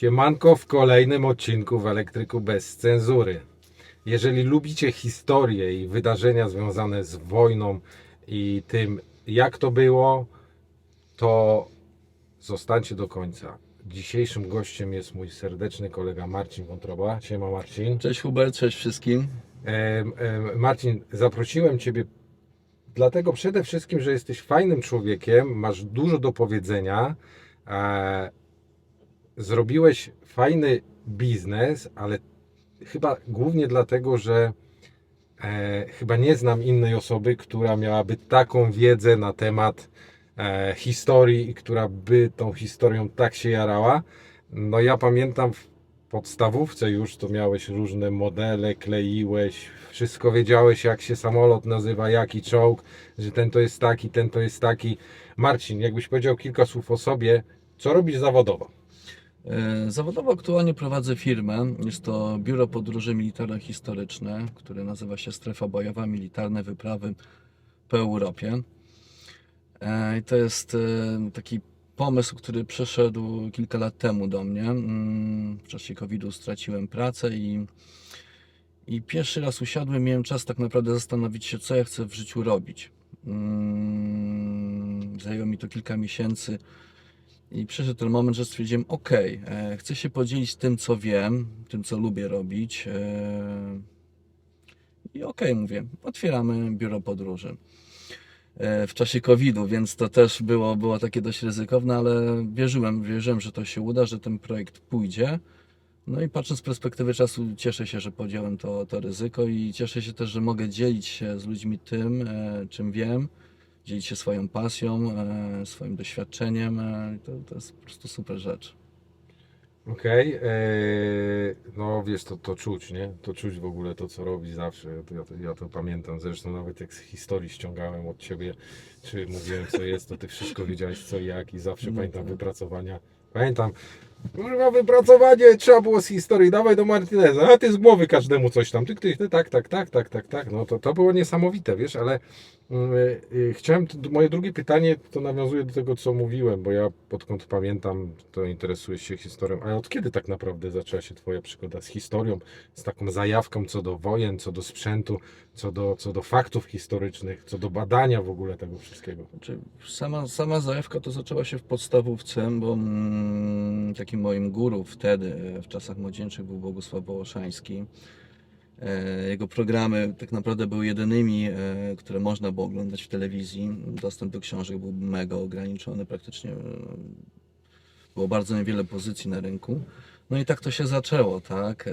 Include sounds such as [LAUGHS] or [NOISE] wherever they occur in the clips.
Siemanko w kolejnym odcinku w Elektryku bez cenzury. Jeżeli lubicie historię i wydarzenia związane z wojną i tym, jak to było, to zostańcie do końca. Dzisiejszym gościem jest mój serdeczny kolega Marcin Wątroba. Siema Marcin. Cześć Hubert, cześć wszystkim. Em, em, Marcin, zaprosiłem Ciebie dlatego przede wszystkim, że jesteś fajnym człowiekiem, masz dużo do powiedzenia, e, zrobiłeś fajny biznes, ale chyba głównie dlatego, że e, chyba nie znam innej osoby, która miałaby taką wiedzę na temat e, historii i która by tą historią tak się jarała. No ja pamiętam w podstawówce już to miałeś różne modele, kleiłeś, wszystko wiedziałeś jak się samolot nazywa, jaki czołg, że ten to jest taki, ten to jest taki. Marcin, jakbyś powiedział kilka słów o sobie, co robisz zawodowo? E, Zawodowo aktualnie prowadzę firmę. Jest to Biuro Podróży Militarno-Historyczne, które nazywa się Strefa Bojowa Militarne Wyprawy po Europie. E, I to jest e, taki pomysł, który przyszedł kilka lat temu do mnie. Mm, W czasie COVID-u straciłem pracę i, i pierwszy raz usiadłem, miałem czas tak naprawdę zastanowić się, co ja chcę w życiu robić. Mm, Zajęło mi to kilka miesięcy. I przyszedł ten moment, że stwierdziłem, ok, chcę się podzielić tym, co wiem, tym, co lubię robić. e, I ok, mówię, otwieramy biuro podróży. E, W czasie COVID-u, więc to też było, było takie dość ryzykowne, ale wierzyłem, wierzyłem, że to się uda, że ten projekt pójdzie. No i patrząc z perspektywy czasu, cieszę się, że podjąłem to, to ryzyko i cieszę się też, że mogę dzielić się z ludźmi tym, e, czym wiem dzielić się swoją pasją, e, swoim doświadczeniem. e, To, to jest po prostu super rzecz. Okej, e, no wiesz, to, to czuć, nie? To czuć w ogóle to, co robisz zawsze. Ja, to, ja to pamiętam, zresztą nawet jak z historii ściągałem od Ciebie, czy mówiłem, co jest, to Ty wszystko wiedziałeś, co i jak i zawsze No pamiętam tak. wypracowania. Pamiętam, kurwa, wypracowanie trzeba było z historii, dawaj do Martineza, a Ty z głowy każdemu coś tam, ty, ty, ty tak, tak, tak, tak, tak, tak, no to, to było niesamowite, wiesz, ale chciałem, moje drugie pytanie to nawiązuje do tego, co mówiłem, bo ja odkąd pamiętam, to interesuję się historią, ale od kiedy tak naprawdę zaczęła się Twoja przygoda z historią, z taką zajawką co do wojen, co do sprzętu, co do, co do faktów historycznych, co do badania w ogóle tego wszystkiego? Znaczy, sama, sama zajawka to zaczęła się w podstawówce, bo mm, takim moim guru wtedy, e, w czasach młodzieńczych, był Bogusław Wołoszański. E, Jego programy tak naprawdę były jedynymi, e, które można było oglądać w telewizji. Dostęp do książek był mega ograniczony, praktycznie e, było bardzo niewiele pozycji na rynku. No i tak to się zaczęło, tak? E,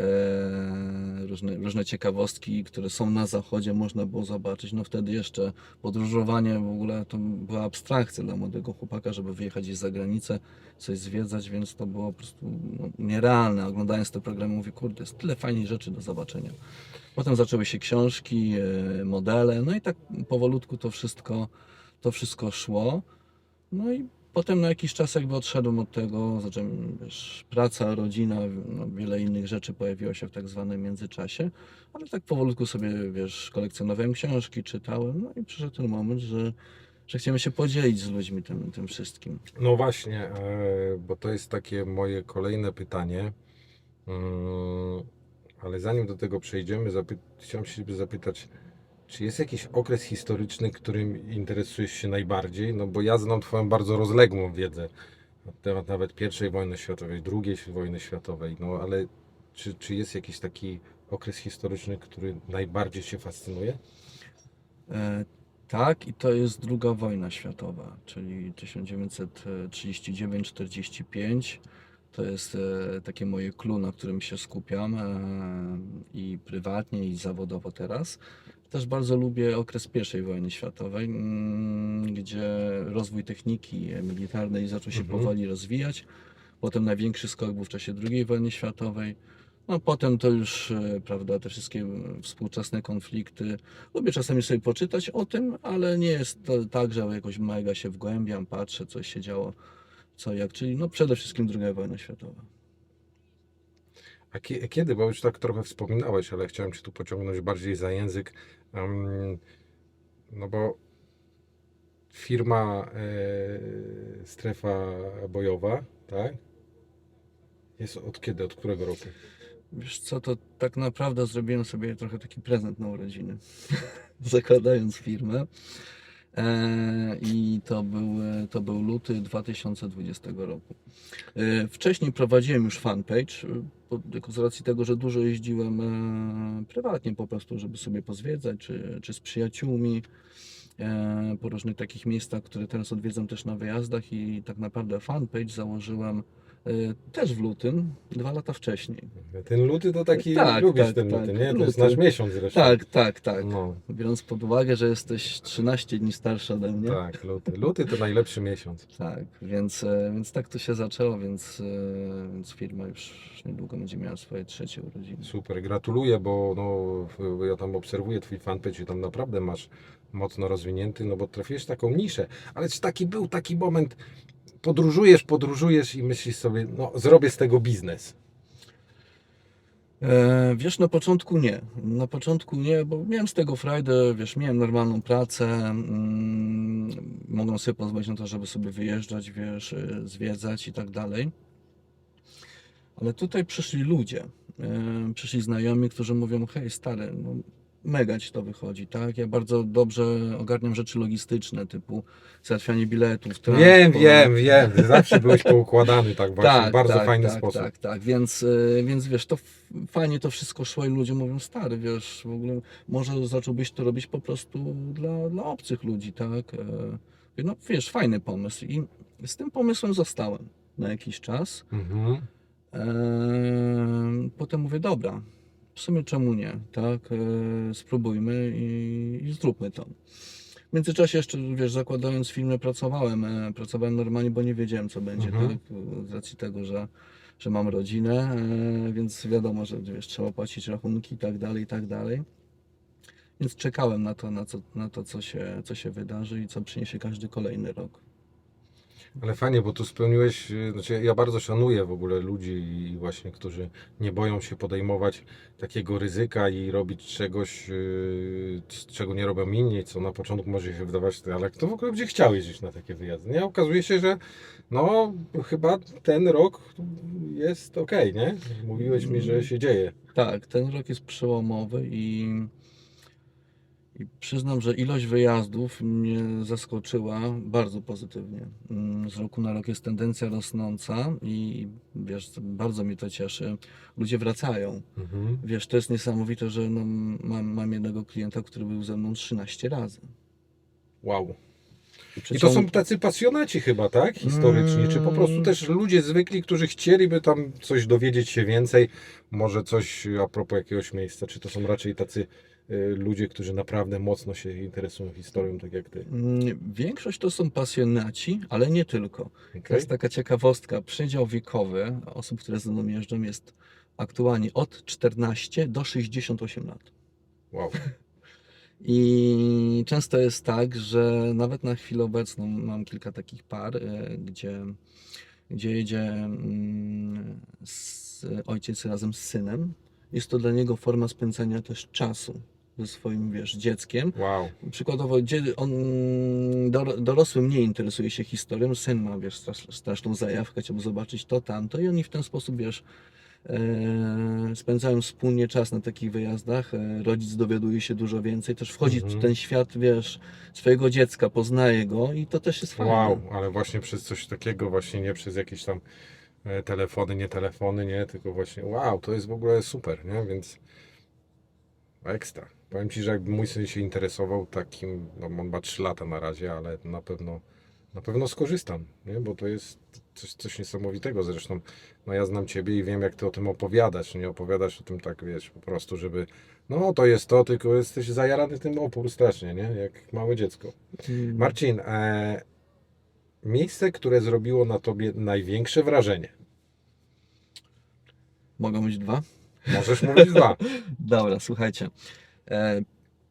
różne, różne ciekawostki, które są na zachodzie, można było zobaczyć. No wtedy jeszcze podróżowanie w ogóle to była abstrakcja dla młodego chłopaka, żeby wyjechać gdzieś za granicę, coś zwiedzać, więc to było po prostu no, nierealne. Oglądając te programy mówię, kurde, jest tyle fajnych rzeczy do zobaczenia. Potem zaczęły się książki, e, modele, no i tak powolutku to wszystko, to wszystko szło. No i potem na jakiś czas jakby odszedłem od tego, zacząłem, wiesz, praca, rodzina, no, wiele innych rzeczy pojawiło się w tak zwanym międzyczasie, ale tak powolutku sobie, wiesz, kolekcjonowałem książki, czytałem, no i przyszedł ten moment, że, że się podzielić z ludźmi tym, tym wszystkim. No właśnie, e, bo to jest takie moje kolejne pytanie. Mm, Ale zanim do tego przejdziemy, chciałem się zapytać, czy jest jakiś okres historyczny, którym interesujesz się najbardziej? No bo ja znam Twoją bardzo rozległą wiedzę na temat nawet I wojny światowej, II wojny światowej, no ale czy, czy jest jakiś taki okres historyczny, który najbardziej Cię fascynuje? E, tak, i to jest druga wojna światowa, czyli 1939-45. To jest e, takie moje clue, na którym się skupiam e, i prywatnie, i zawodowo teraz. Też bardzo lubię okres I wojny światowej, mm, gdzie rozwój techniki militarnej zaczął się Mhm. powoli rozwijać. Potem największy skok był w czasie II wojny światowej. No potem to już, e, prawda, te wszystkie współczesne konflikty. Lubię czasami sobie poczytać o tym, ale nie jest to tak, że jakoś mega się wgłębiam, patrzę, co się działo, co jak, czyli no przede wszystkim II wojna światowa. A kie- kiedy, bo już tak trochę wspominałeś, ale chciałem Cię tu pociągnąć bardziej za język, no bo firma e, Strefa Bojowa, tak? Jest od kiedy, od którego roku? Wiesz co, to tak naprawdę zrobiłem sobie trochę taki prezent na urodziny, [LAUGHS] zakładając firmę. E, I to był, e, to był luty 2020 roku. E, Wcześniej prowadziłem już fanpage, tylko z racji tego, że dużo jeździłem prywatnie po prostu, żeby sobie pozwiedzać, czy, czy z przyjaciółmi po różnych takich miejscach, które teraz odwiedzam też na wyjazdach i tak naprawdę fanpage założyłem też w lutym, dwa lata wcześniej. Ten luty to taki, Tak, lubisz tak, ten tak, luty, nie? To jest luty. nasz miesiąc zresztą. Tak, tak, tak. No, Biorąc pod uwagę, że jesteś 13 dni starszy ode mnie. tak, luty. Luty to najlepszy miesiąc. Tak, więc, e, więc tak to się zaczęło, więc, e, więc firma już niedługo będzie miała swoje trzecie urodziny. Super, gratuluję, bo no, ja tam obserwuję Twój fanpage i tam naprawdę masz mocno rozwinięty, no bo trafiłeś taką niszę. Ale czy taki był taki moment, podróżujesz, podróżujesz i myślisz sobie, no zrobię z tego biznes. E, wiesz, na początku nie. Na początku nie, bo miałem z tego frajdę, wiesz, miałem normalną pracę, mm, mogłem sobie pozwolić na to, żeby sobie wyjeżdżać, wiesz, e, zwiedzać i tak dalej. Ale tutaj przyszli ludzie, e, przyszli znajomi, którzy mówią, hej stary, no, mega ci to wychodzi, tak? Ja bardzo dobrze ogarniam rzeczy logistyczne, typu załatwianie biletów, Wiem, transport. wiem, wiem. Ty zawsze byłeś poukładany tak właśnie, w bardzo tak, fajny tak, sposób. Tak, tak, więc, y, więc wiesz, to fajnie to wszystko szło i ludzie mówią, stary, wiesz, w ogóle może zacząłbyś to robić po prostu dla, dla obcych ludzi, tak? E, No wiesz, fajny pomysł i z tym pomysłem zostałem na jakiś czas. Mhm. E, Potem mówię, dobra, w sumie czemu nie, tak? E, Spróbujmy i, i zróbmy to. W międzyczasie jeszcze, wiesz, zakładając firmę pracowałem, e, pracowałem normalnie, bo nie wiedziałem co będzie, Mhm. tak? Z racji tego, że, że mam rodzinę, e, więc wiadomo, że wiesz, trzeba płacić rachunki i tak dalej, i tak dalej. Więc czekałem na to, na, co, na to co, się, co się wydarzy i co przyniesie każdy kolejny rok. Ale fajnie, bo tu spełniłeś, y, znaczy ja bardzo szanuję w ogóle ludzi i właśnie, którzy nie boją się podejmować takiego ryzyka i robić czegoś, y, czego nie robią inni, co na początku może się wydawać, ale kto w ogóle będzie chciał jeździć na takie wyjazdy, nie? Okazuje się, że no chyba ten rok jest ok, nie? Mówiłeś mi, że się dzieje. Tak, ten rok jest przełomowy i, i przyznam, że ilość wyjazdów mnie zaskoczyła bardzo pozytywnie. Mm, Z roku na rok jest tendencja rosnąca i wiesz, bardzo mnie to cieszy. Ludzie wracają. Mhm. Wiesz, to jest niesamowite, że no, mam, mam jednego klienta, który był ze mną 13 razy. Wow. I to są tacy pasjonaci chyba, tak? Historyczni, czy po prostu Mm. też ludzie zwykli, którzy chcieliby tam coś dowiedzieć się więcej, może coś a propos jakiegoś miejsca, czy to są raczej tacy ludzie, którzy naprawdę mocno się interesują historią, tak jak ty? Mm, Większość to są pasjonaci, ale nie tylko. To Okay? jest taka ciekawostka. Przedział wiekowy osób, które ze mną jeżdżą jest aktualnie od 14 do 68 lat. Wow. I często jest tak, że nawet na chwilę obecną mam kilka takich par, e, gdzie, gdzie jedzie mm, z, ojciec razem z synem. Jest to dla niego forma spędzania też czasu ze swoim, wiesz, dzieckiem. Wow. Przykładowo, on dor- dorosły mniej interesuje się historią, syn ma, wiesz, strasz, straszną zajawkę, chciałby zobaczyć to, tamto i oni w ten sposób, wiesz, e, spędzają wspólnie czas na takich wyjazdach, e, rodzic dowiaduje się dużo więcej, też wchodzi Mhm. w ten świat, wiesz, swojego dziecka, poznaje go i to też jest fajne. Wow, ale właśnie przez coś takiego, właśnie nie przez jakieś tam e, telefony, nie telefony, nie, tylko właśnie wow, to jest w ogóle super, nie? Więc ekstra. Powiem Ci, że jakby mój syn się interesował takim, no on ma 3 lata na razie, ale na pewno na pewno skorzystam, nie? Bo to jest coś, coś niesamowitego. Zresztą no ja znam Ciebie i wiem, jak Ty o tym opowiadasz. Nie opowiadasz o tym tak, wiesz, po prostu, żeby no to jest to, tylko jesteś zajarany tym opór strasznie, nie? Jak małe dziecko. Mm. Marcin, e, miejsce, które zrobiło na tobie największe wrażenie. Mogą być dwa? Możesz mówić dwa. [LAUGHS] Dobra, słuchajcie.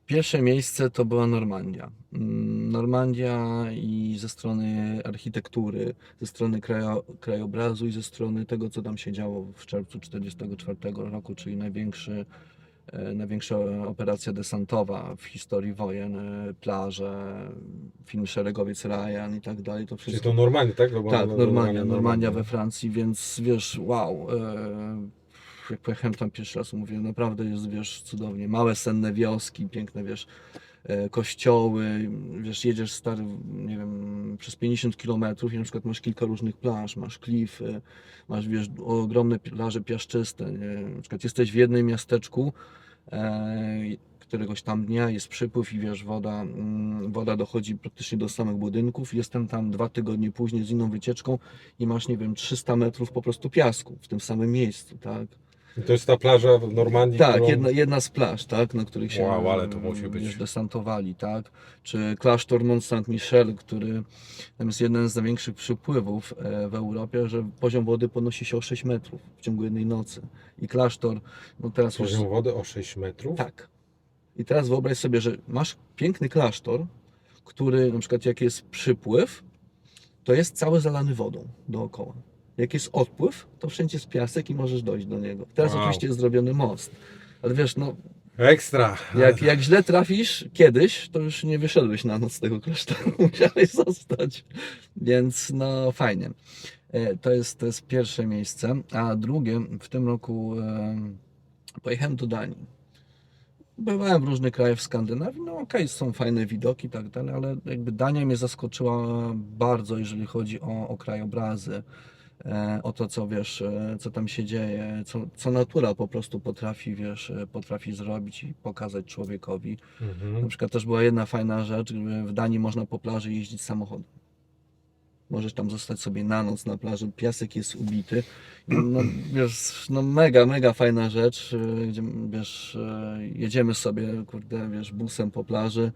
Pierwsze miejsce to była Normandia. Mm, Normandia i ze strony architektury, ze strony krajo, krajobrazu i ze strony tego, co tam się działo w czerwcu 1944 roku, czyli największy e, największa operacja desantowa w historii wojen, e, plaże, film Szeregowiec Ryan i tak dalej. To Czyli wszystko. to Normandia, tak? Tak, no, Normania, Normania we Francji, więc wiesz, wow. E, jak pojechałem tam pierwszy raz, mówię, naprawdę jest, wiesz, cudownie. Małe, senne wioski, piękne, wiesz, e, kościoły, wiesz, jedziesz stary, nie wiem, przez 50 kilometrów i na przykład masz kilka różnych plaż, masz klify, masz, wiesz, ogromne plaże piaszczyste, nie? na przykład jesteś w jednym miasteczku, e, któregoś tam dnia jest przypływ i wiesz, woda, mm, woda dochodzi praktycznie do samych budynków. Jestem tam dwa tygodnie później z inną wycieczką i masz, nie wiem, 300 metrów po prostu piasku w tym samym miejscu, tak? I to jest ta plaża w Normandii, Tak, którą... jedna, jedna z plaż, tak, na których się Wow, ale to musi być- desantowali, tak? Czy klasztor Mont Saint-Michel, który jest jeden z największych przypływów e, w Europie, że poziom wody podnosi się o 6 metrów w ciągu jednej nocy. I klasztor, no teraz już Poziom wody o 6 metrów? tak. I teraz wyobraź sobie, że masz piękny klasztor, który na przykład jak jest przypływ, to jest cały zalany wodą dookoła. Jak jest odpływ, to wszędzie jest piasek i możesz dojść do niego. Teraz Wow. oczywiście jest zrobiony most. Ale wiesz, no, Ekstra! jak, jak źle trafisz kiedyś, to już nie wyszedłeś na noc z tego klasztoru, [LAUGHS] musiałeś zostać. Więc no fajnie. E, To jest, to jest pierwsze miejsce. A drugie, w tym roku e, pojechałem do Danii. Bywałem w różnych krajach w Skandynawii, no okej, są fajne widoki i tak dalej, ale jakby Dania mnie zaskoczyła bardzo, jeżeli chodzi o, o krajobrazy, o to, co wiesz, e, co tam się dzieje, co, co natura po prostu potrafi, wiesz, e, potrafi zrobić i pokazać człowiekowi. Na Mhm. przykład też była jedna fajna rzecz, że w Danii można po plaży jeździć samochodem. Możesz tam zostać sobie na noc na plaży, piasek jest ubity. No, wiesz, no mega, mega fajna rzecz, e, gdzie, wiesz, e, jedziemy sobie, kurde, wiesz, busem po plaży,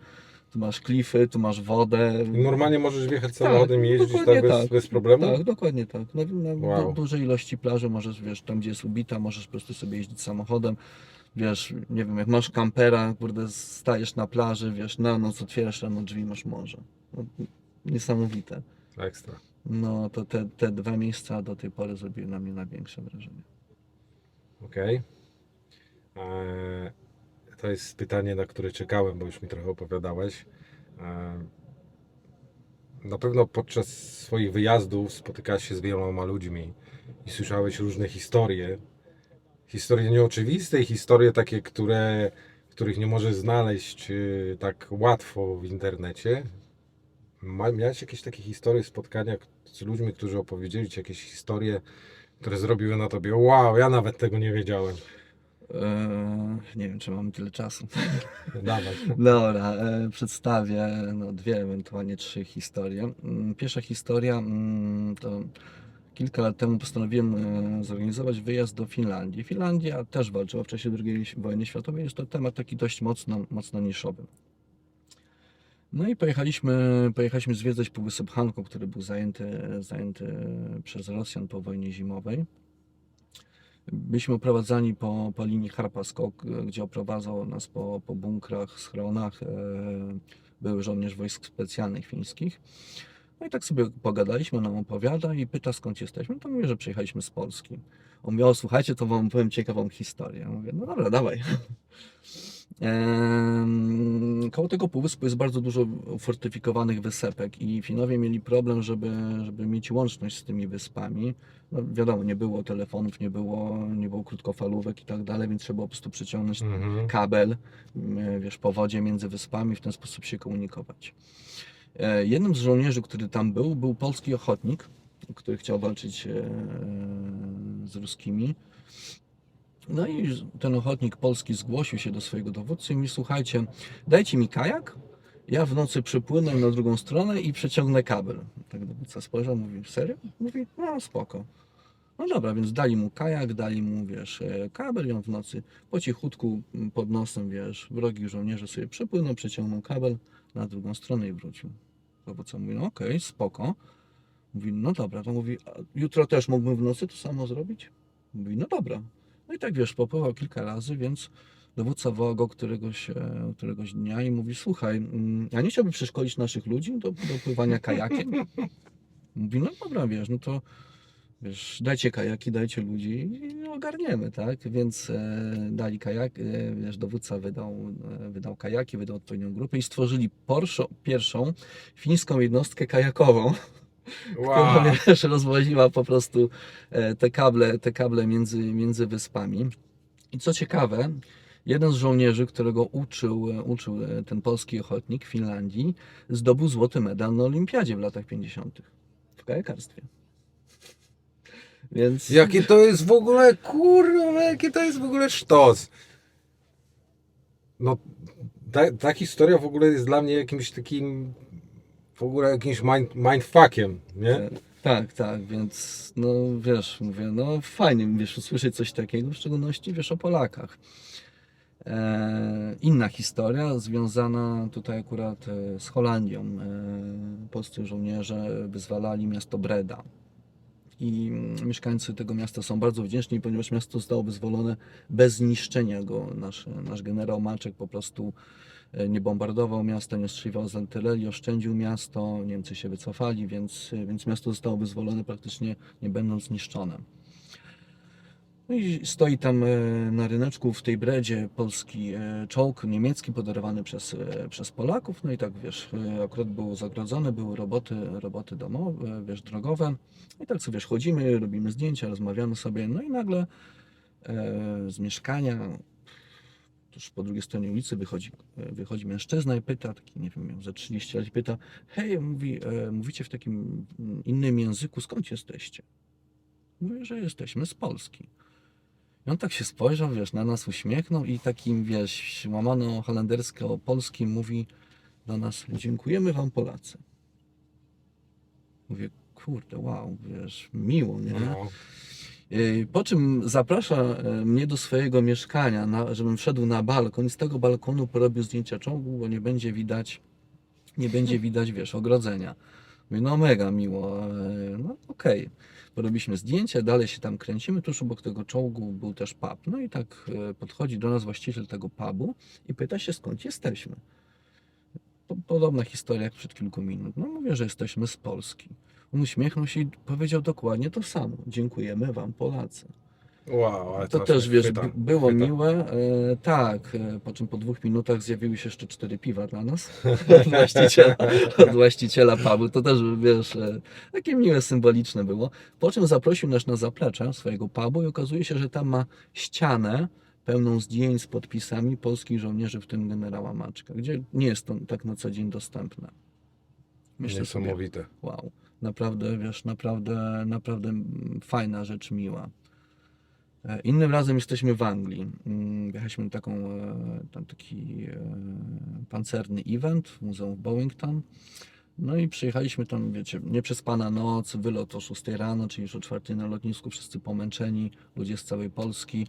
tu masz klify, tu masz wodę. Normalnie możesz wjechać samochodem i jeździć dokładnie tak bez, tak. bez problemu? Tak, dokładnie tak. Na, na Wow. du- dużej ilości plaży możesz, wiesz, tam gdzie jest ubita, możesz po prostu sobie jeździć samochodem. Wiesz, nie wiem, jak masz kampera, kurde, stajesz na plaży, wiesz, na noc otwierasz rano drzwi, masz morze. No, niesamowite. Ekstra. No to te, te dwa miejsca do tej pory zrobiły na mnie największe wrażenie. Okej. Eee, To jest pytanie, na które czekałem, bo już mi trochę opowiadałeś. Eee, Na pewno podczas swoich wyjazdów spotykałeś się z wieloma ludźmi i słyszałeś różne historie. Historie nieoczywiste i historie takie, które, których nie możesz znaleźć yy, tak łatwo w internecie. Miałeś jakieś takie historie, spotkania z ludźmi, którzy opowiedzieli Ci jakieś historie, które zrobiły na Tobie wow, ja nawet tego nie wiedziałem. Eee, nie wiem, czy mamy tyle czasu. Dawaj. Dobra, e, przedstawię no, dwie, ewentualnie trzy historie. Mm, Pierwsza historia mm, to kilka lat temu postanowiłem e, zorganizować wyjazd do Finlandii. Finlandia też walczyła w czasie II wojny światowej. Jest to temat taki dość mocno, mocno niszowy. No i pojechaliśmy, pojechaliśmy zwiedzać Półwysep Hanko, który był zajęty, zajęty przez Rosjan po wojnie zimowej. Byliśmy oprowadzani po, po linii Harpaskok, gdzie oprowadzał nas po, po bunkrach, schronach e, były żołnierz wojsk specjalnych fińskich. No i tak sobie pogadaliśmy, nam opowiada i pyta skąd jesteśmy. To mówię, że przyjechaliśmy z Polski. On mówi, o słuchajcie, to wam powiem ciekawą historię. Ja mówię, no dobra, dawaj. Koło tego półwyspu jest bardzo dużo fortyfikowanych wysepek i Finowie mieli problem, żeby, żeby mieć łączność z tymi wyspami. No, wiadomo, nie było telefonów, nie było, nie było krótkofalówek i tak dalej, więc trzeba po prostu przeciągnąć Mhm. kabel, m, wiesz, po wodzie między wyspami, w ten sposób się komunikować. E, Jednym z żołnierzy, który tam był, był polski ochotnik, który chciał walczyć e, z ruskimi. No i ten ochotnik polski zgłosił się do swojego dowódcy i mówi, słuchajcie, dajcie mi kajak, ja w nocy przypłynę na drugą stronę i przeciągnę kabel. Tak dowódca spojrzał, mówi, serio? Mówi, no spoko. No dobra, więc dali mu kajak, dali mu, wiesz, e, kabel i on w nocy po cichutku pod nosem, wiesz, wrogi żołnierze sobie przepłynął, przeciągnął kabel na drugą stronę i wrócił. Dowódca mówi, no okej, spoko. Mówi, no dobra, to mówi, jutro też mógłbym w nocy to samo zrobić? Mówi, no dobra. No i tak, wiesz, popływał kilka razy, więc dowódca wołał go któregoś, e, któregoś dnia i mówi, słuchaj, mm, a nie chciałby przeszkolić naszych ludzi do, do pływania kajakiem? [LAUGHS] Mówi, no dobra, wiesz, no to wiesz, dajcie kajaki, dajcie ludzi i nie ogarniemy, tak? Więc e, dali kajak, e, wiesz, dowódca wydał, e, wydał kajaki, wydał odpowiednią grupę i stworzyli pierwszą fińską jednostkę kajakową, która, wiesz, rozwoziła po prostu e, te kable, te kable między, między wyspami. I co ciekawe, jeden z żołnierzy, którego uczył, e, uczył e, ten polski ochotnik w Finlandii, zdobył złoty medal na olimpiadzie w latach 50. w kajakarstwie. Więc Jakie to jest w ogóle, kurwa, jakie to jest w ogóle sztos. No, ta, ta historia w ogóle jest dla mnie jakimś takim, w ogóle jakimś mind, mindfuckiem, nie? E, Tak, tak, więc no wiesz, mówię, no fajnie, wiesz, usłyszeć coś takiego, w szczególności wiesz o Polakach. E, inna historia związana tutaj akurat e, z Holandią. E, polscy żołnierze wyzwalali miasto Breda. I mieszkańcy tego miasta są bardzo wdzięczni, ponieważ miasto zostało wyzwolone bez zniszczenia go. Nasz, nasz generał Maczek po prostu nie bombardował miasta, nie ostrzeliwał z artylerii, oszczędził miasto, Niemcy się wycofali, więc, więc miasto zostało wyzwolone praktycznie nie będąc zniszczone. No i stoi tam e, na ryneczku w tej bredzie polski e, czołg niemiecki podarowany przez, e, przez Polaków. No i tak wiesz, e, akurat był zagrodzony, były roboty, roboty domowe, wiesz, drogowe. I tak sobie wiesz, chodzimy, robimy zdjęcia, rozmawiamy sobie. No i nagle e, z mieszkania tuż po drugiej stronie ulicy wychodzi, e, wychodzi mężczyzna i pyta, taki nie wiem, miał za 30 lat, pyta, hej, mówi, e, mówicie w takim mm, innym języku, skąd jesteście? Mówię, że jesteśmy z Polski. I on tak się spojrzał, wiesz, na nas uśmiechnął i takim, wiesz, łamano holendersko-polskim mówi do nas, dziękujemy wam Polacy. Mówię, kurde, wow, wiesz, miło, nie? No. Yy, Po czym zaprasza e, mnie do swojego mieszkania, na, żebym wszedł na balkon i z tego balkonu porobił zdjęcia czołgu, bo nie będzie widać, nie będzie [LAUGHS] widać, wiesz, ogrodzenia. Mówię, no mega miło, e, no okej. Porobiliśmy zdjęcia, dalej się tam kręcimy, tuż obok tego czołgu był też pub. No i tak podchodzi do nas właściciel tego pubu i pyta się skąd jesteśmy. Po- Podobna historia jak przed kilku minut. No mówię, że jesteśmy z Polski. On uśmiechnął się i powiedział dokładnie to samo. Dziękujemy wam Polacy. Wow, ale To nas też, wiesz, chwyta, było chwyta. miłe. E, tak, e, po czym po dwóch minutach zjawiły się jeszcze cztery piwa dla nas od [LAUGHS] [LAUGHS] właściciela, od właściciela pubu. To też, wiesz, e, takie miłe, symboliczne było. Po czym zaprosił nas na zaplecze swojego pubu i okazuje się, że tam ma ścianę pełną zdjęć z podpisami polskich żołnierzy, w tym generała Maczka, gdzie nie jest to tak na co dzień dostępne. Myślę sobie, Niesamowite. wow, naprawdę, wiesz, naprawdę, naprawdę fajna rzecz, miła. E, Innym razem jesteśmy w Anglii. Mm, Wjechaliśmy na taką, e, tam taki e, pancerny event w Muzeum w Bowington. No i przyjechaliśmy tam, wiecie, nieprzespana noc, wylot o 6 rano, czyli już o 4 na lotnisku, wszyscy pomęczeni, ludzie z całej Polski.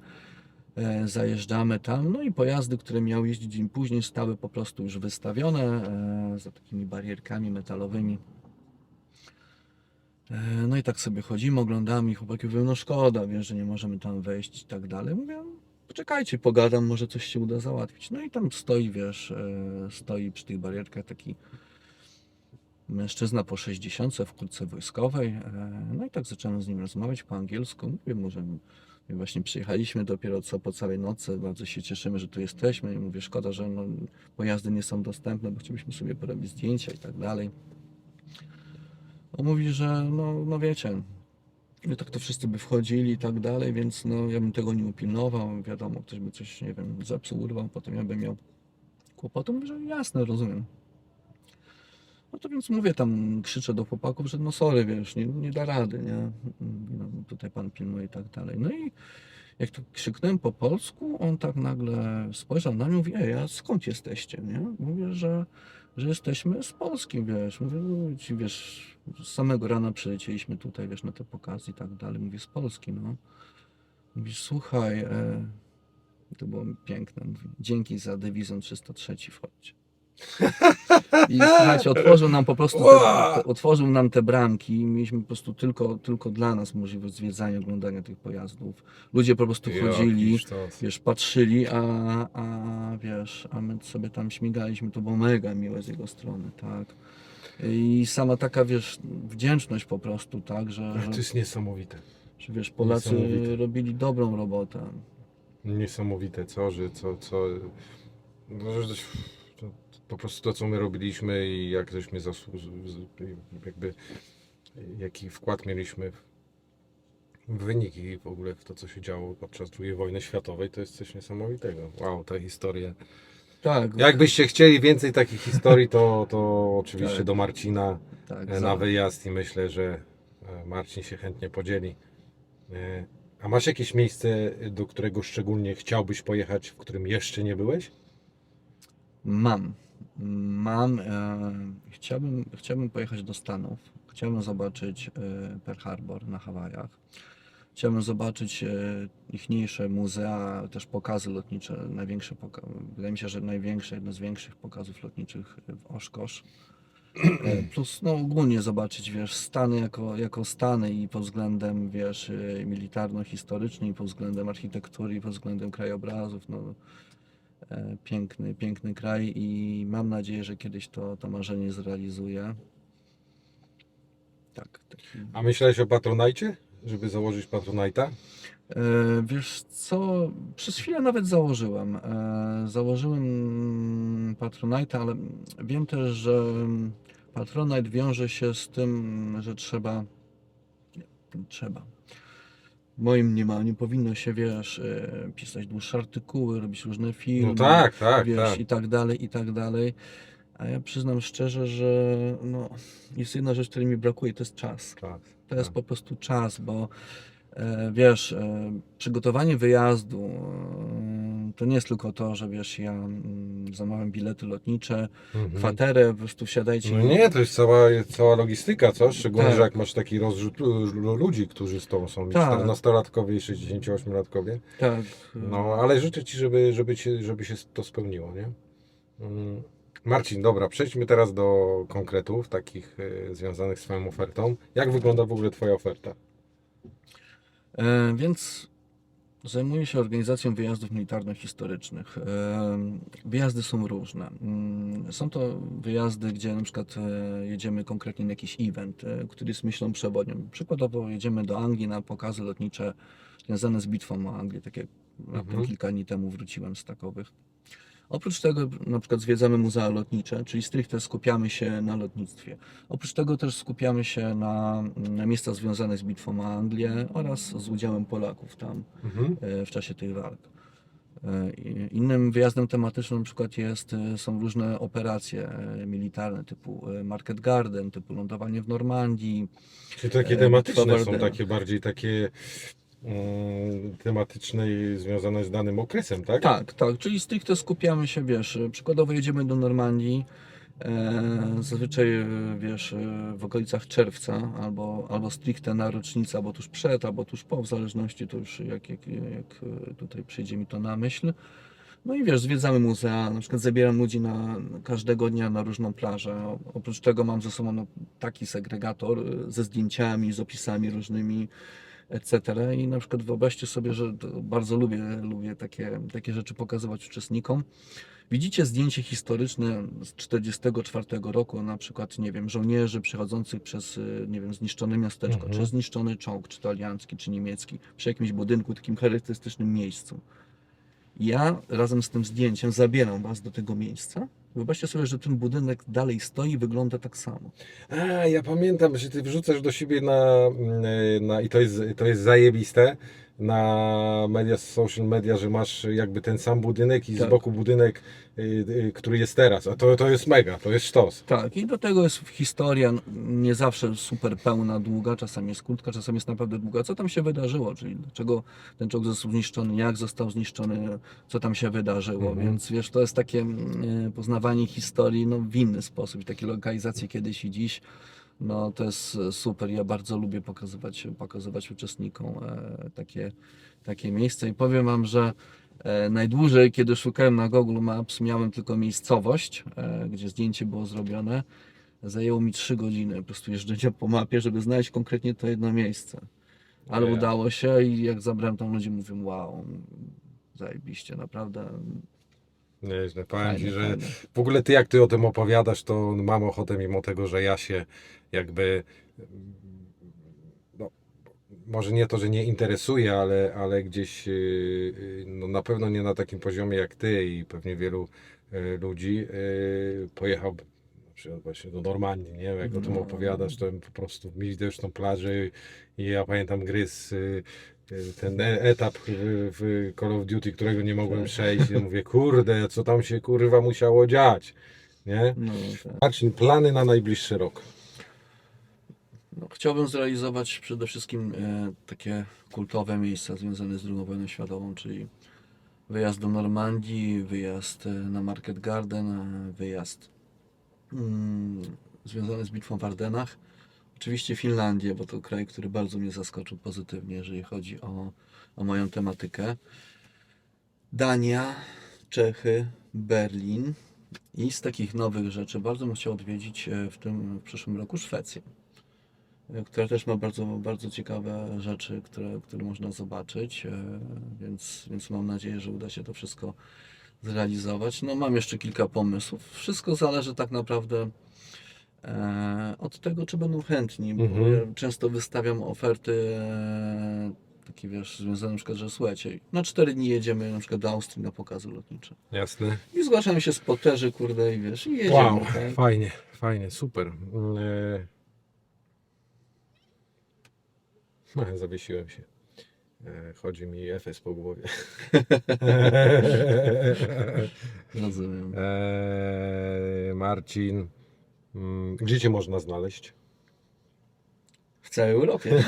Zajeżdżamy tam, no i pojazdy, które miały jeździć dzień później, stały po prostu już wystawione za takimi barierkami metalowymi. E, No i tak sobie chodzimy, oglądamy i chłopaki mówią, no szkoda, wiesz, że nie możemy tam wejść i tak dalej. Mówię, poczekajcie, pogadam, może coś się uda załatwić. No i tam stoi, wiesz, e, stoi przy tych barierkach taki mężczyzna po 60 w kurtce wojskowej. e, No i tak zacząłem z nim rozmawiać po angielsku. Mówię mu, my właśnie przyjechaliśmy dopiero co po całej nocy, bardzo się cieszymy, że tu jesteśmy i mówię, szkoda, że no, pojazdy nie są dostępne, bo chcielibyśmy sobie porobić zdjęcia i tak dalej. On mówi, że no, no wiecie, no tak to wszyscy by wchodzili i tak dalej, więc no ja bym tego nie upilnował, wiadomo, ktoś by coś, nie wiem, zepsuł, urwał, potem ja bym miał kłopoty. Mówię, że jasne, rozumiem. No to więc mówię tam, krzyczę do chłopaków, że no sorry, wiesz, nie, nie da rady, nie, no, tutaj pan pilnuje i tak dalej. No i jak to krzyknąłem po polsku, on tak nagle spojrzał na mnie i mówi, ej, a skąd jesteście, nie? Mówię, że, że jesteśmy z Polski, wiesz. Mówię, no, ci, wiesz, z samego rana przylecieliśmy tutaj, wiesz, na te pokazy i tak dalej. Mówi, z Polski, no. Mówi, słuchaj, e, to było piękne. Mówi, dzięki za dywizją 303, wchodźcie. I słuchajcie, otworzył nam po prostu, te, otworzył nam te bramki i mieliśmy po prostu tylko, tylko dla nas możliwość zwiedzania, oglądania tych pojazdów. Ludzie po prostu chodzili, sztos. wiesz, patrzyli, a, a wiesz, a my sobie tam śmigaliśmy, to było mega miłe z jego strony, tak. I sama taka, wiesz, wdzięczność po prostu, tak, że, Ale że, To jest niesamowite. Że wiesz, Polacy Niesamowite. robili dobrą robotę. Niesamowite, co, że co, co. No, że to, po prostu to, co my robiliśmy i jak żeśmy zasłu- jakby jaki wkład mieliśmy w wyniki i w ogóle w to, co się działo podczas II wojny światowej, to jest coś niesamowitego. Wow, te historie. Tak, Jakbyście chcieli więcej takich historii, to, to oczywiście Tak. do Marcina tak, e, za- na wyjazd i myślę, że e, Marcin się chętnie podzieli. E, A masz jakieś miejsce, do którego szczególnie chciałbyś pojechać, w którym jeszcze nie byłeś? Mam. Mam. E, chciałbym, chciałbym pojechać do Stanów. Chciałbym zobaczyć e, Pearl Harbor na Hawajach. Chciałbym zobaczyć e, ichniejsze muzea, też pokazy lotnicze. Największe poka- wydaje mi się, że największe, jedno z większych pokazów lotniczych w Oshkosh. E, Plus no, ogólnie zobaczyć, wiesz, Stany jako, jako Stany i pod względem, wiesz, e, militarno-historycznym, i pod względem architektury, i pod względem krajobrazów. No, piękny, piękny kraj i mam nadzieję, że kiedyś to, to marzenie zrealizuję. Tak. Taki. A myślałeś o Patronajcie, żeby założyć Patronajta? E, wiesz co, przez chwilę nawet założyłem. E, założyłem Patronite, ale wiem też, że Patronite wiąże się z tym, że trzeba. Trzeba. Moim mniemaniu powinno się, wiesz, e, pisać dłuższe artykuły, robić różne filmy. No tak, tak, wiesz, tak. i tak dalej, i tak dalej. A ja przyznam szczerze, że no, jest jedna rzecz, której mi brakuje, to jest czas. tak. To jest tak. po prostu czas, bo wiesz, e, przygotowanie wyjazdu e, to nie jest tylko to, że wiesz, ja mm, zamawiam bilety lotnicze, Mhm. kwaterę, po prostu wsiadajcie. No nie, to jest cała, cała logistyka, co? Szczególnie, Tak. że jak masz taki rozrzut lu- ludzi, którzy z tobą są, Tak. 14-latkowie i 68-latkowie. Tak. e, No, ale życzę Ci, żeby, żeby, cię, żeby się to spełniło, nie? Mm. Marcin, dobra, przejdźmy teraz do konkretów takich e, związanych z Twoją ofertą. Jak wygląda w ogóle Twoja oferta? E, więc zajmuję się organizacją wyjazdów militarno-historycznych. E, wyjazdy są różne. Mm, Są to wyjazdy, gdzie na przykład e, jedziemy konkretnie na jakiś event, który jest myślą przewodnią. Przykładowo jedziemy do Anglii na pokazy lotnicze związane z bitwą o Anglię, tak raptem Mhm. kilka dni temu wróciłem z takowych. Oprócz tego na przykład zwiedzamy muzea lotnicze, czyli stricte skupiamy się na lotnictwie. Oprócz tego też skupiamy się na, na miejscach związanych z bitwą o Anglię oraz z udziałem Polaków tam Mhm. e, w czasie tych walk. E, Innym wyjazdem tematycznym na przykład jest, e, są różne operacje militarne typu Market Garden, typu lądowanie w Normandii. Czy takie tematyczne są takie bardziej takie mm, tematyczne i związane z danym okresem, tak? Tak, tak, czyli stricte skupiamy się, wiesz, przykładowo jedziemy do Normandii, e, zazwyczaj, e, wiesz, e, w okolicach czerwca, albo, albo stricte na rocznicę, albo tuż przed, albo tuż po, w zależności to już jak, jak, jak e, tutaj przyjdzie mi to na myśl. No i wiesz, zwiedzamy muzea, na przykład zabieram ludzi na każdego dnia na różną plażę. Oprócz tego mam ze sobą no, taki segregator ze zdjęciami, z opisami różnymi, etc. I na przykład wyobraźcie sobie, że bardzo lubię, lubię takie, takie rzeczy pokazywać uczestnikom. Widzicie zdjęcie historyczne z 1944 roku, na przykład, nie wiem, żołnierzy przechodzących przez, y, nie wiem, zniszczone miasteczko, Mhm. czy zniszczony czołg, czy to aliancki, czy niemiecki, przy jakimś budynku, takim charakterystycznym miejscu. Ja razem z tym zdjęciem zabieram Was do tego miejsca. Wyobraźcie sobie, że ten budynek dalej stoi i wygląda tak samo. A, ja pamiętam, że Ty wrzucasz do siebie na, na i to jest, to jest zajebiste, na media, social media, że masz jakby ten sam budynek i z Tak. boku budynek, y, y, który jest teraz. A to, to jest mega, to jest sztos. Tak, i do tego jest historia n- nie zawsze super pełna, długa, czasami jest krótka, czasami jest naprawdę długa. Co tam się wydarzyło, czyli dlaczego ten czołg został zniszczony, jak został zniszczony, co tam się wydarzyło. Mhm. Więc wiesz, to jest takie mm, poznawanie historii no, w inny sposób. I takie lokalizacje kiedyś i dziś. No to jest e, super. Ja bardzo lubię pokazywać, pokazywać uczestnikom e, takie, takie miejsca i powiem Wam, że e, najdłużej, kiedy szukałem na Google Maps, miałem tylko miejscowość, gdzie zdjęcie było zrobione. Zajęło mi 3 godziny po prostu jeżdżenia po mapie, żeby znaleźć konkretnie to jedno miejsce. Ale udało się i jak zabrałem tam ludzie, mówią wow, zajebiście, naprawdę. Nieźle, powiem Fajne, Ci, że w ogóle Ty jak Ty o tym opowiadasz, to mam ochotę mimo tego, że ja się jakby no, może nie to, że nie interesuje, ale, ale gdzieś y, y, no na pewno nie na takim poziomie jak ty i pewnie wielu y, ludzi y, pojechał na przykład właśnie do Normandii, nie? Jak o tym No. opowiadasz, to po prostu widzę już tą plażę i ja pamiętam gry z ten e- etap w, w Call of Duty, którego nie mogłem Tak. przejść i mówię, kurde, co tam się kurwa musiało dziać, nie? No, tak. Marcin, plany na najbliższy rok. No, chciałbym zrealizować przede wszystkim e, takie kultowe miejsca związane z II wojną światową, czyli wyjazd do Normandii, wyjazd e, na Market Garden, e, wyjazd mm, związany z bitwą w Ardenach. Oczywiście Finlandię, bo to kraj, który bardzo mnie zaskoczył pozytywnie, jeżeli chodzi o, o moją tematykę. Dania, Czechy, Berlin i z takich nowych rzeczy bardzo bym chciał odwiedzić e, w tym w przyszłym roku Szwecję e, która też ma bardzo, bardzo ciekawe rzeczy, które, które można zobaczyć, e, więc, więc mam nadzieję, że uda się to wszystko zrealizować. No mam jeszcze kilka pomysłów. Wszystko zależy tak naprawdę od tego, czy będą chętni, bo Mhm. ja często wystawiam oferty e, takie wiesz, związane na przykład, że słuchajcie, na cztery dni jedziemy na przykład do Austrii na pokazy lotnicze. Jasne. I zgłaszają się spoterzy, kurde, i wiesz, i jedziemy. Wow, tak? fajnie, fajnie, super. E, no, [LAUGHS] Zawiesiłem się. E, Chodzi mi FS po głowie. [LAUGHS] Rozumiem. E, Marcin, gdzie cię można znaleźć? W całej Europie. [LAUGHS]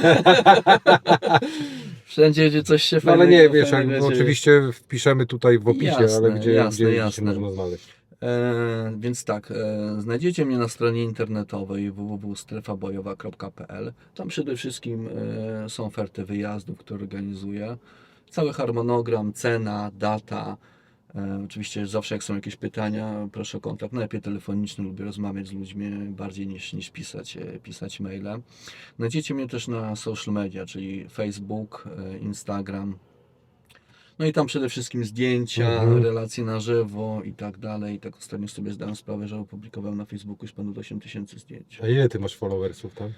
Wszędzie, gdzie coś się No ale nie, wiesz, jak, oczywiście wpiszemy tutaj w opisie, Jasne, ale gdzie, jasne, gdzie, jasne. można znaleźć? E, więc tak, e, znajdziecie mnie na stronie internetowej www.strefabojowa.pl. Tam przede wszystkim e, są oferty wyjazdów, które organizuję. Cały harmonogram, cena, data. E, oczywiście zawsze jak są jakieś pytania, proszę o kontakt. Najlepiej telefoniczny, lubię rozmawiać z ludźmi bardziej niż, niż pisać, e, pisać maile. Znajdziecie mnie też na social media, czyli Facebook, e, Instagram, no i tam przede wszystkim zdjęcia, Mhm. relacje na żywo i tak dalej. I tak ostatnio sobie zdałem sprawę, że opublikowałem na Facebooku już ponad 8 tysięcy zdjęć. A ile ty masz followersów tam?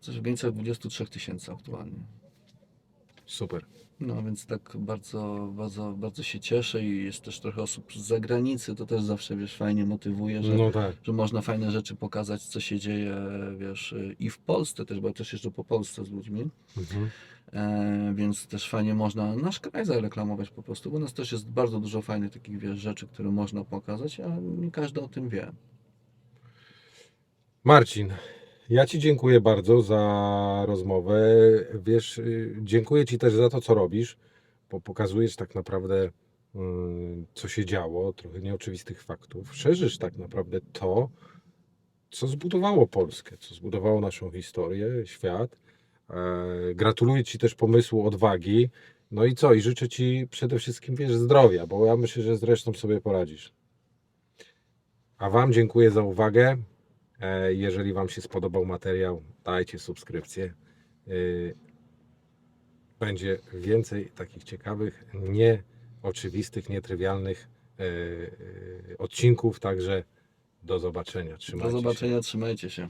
Coś więcej 23 tysięcy aktualnie. Super. No więc tak bardzo, bardzo, bardzo się cieszę i jest też trochę osób z zagranicy, to też zawsze wiesz, fajnie motywuje, że, No tak. że można fajne rzeczy pokazać, co się dzieje, wiesz, i w Polsce też, bo ja też jeżdżę po Polsce z ludźmi. Mhm. E, więc też fajnie można nasz kraj zareklamować po prostu, bo u nas też jest bardzo dużo fajnych takich wiesz, rzeczy, które można pokazać, a nie każdy o tym wie. Marcin, ja Ci dziękuję bardzo za rozmowę. Wiesz, y, dziękuję Ci też za to, co robisz, bo pokazujesz tak naprawdę, mm, co się działo, trochę nieoczywistych faktów. Szerzysz tak naprawdę to, co zbudowało Polskę, co zbudowało naszą historię, świat. E, Gratuluję Ci też pomysłu, odwagi. No i co? I życzę Ci przede wszystkim, wiesz, zdrowia, bo ja myślę, że zresztą sobie poradzisz. A Wam dziękuję za uwagę. E, Jeżeli Wam się spodobał materiał, dajcie subskrypcję. E, Będzie więcej takich ciekawych, nieoczywistych, nietrywialnych e, odcinków. Także do zobaczenia. Trzymajcie Do się. zobaczenia, trzymajcie się.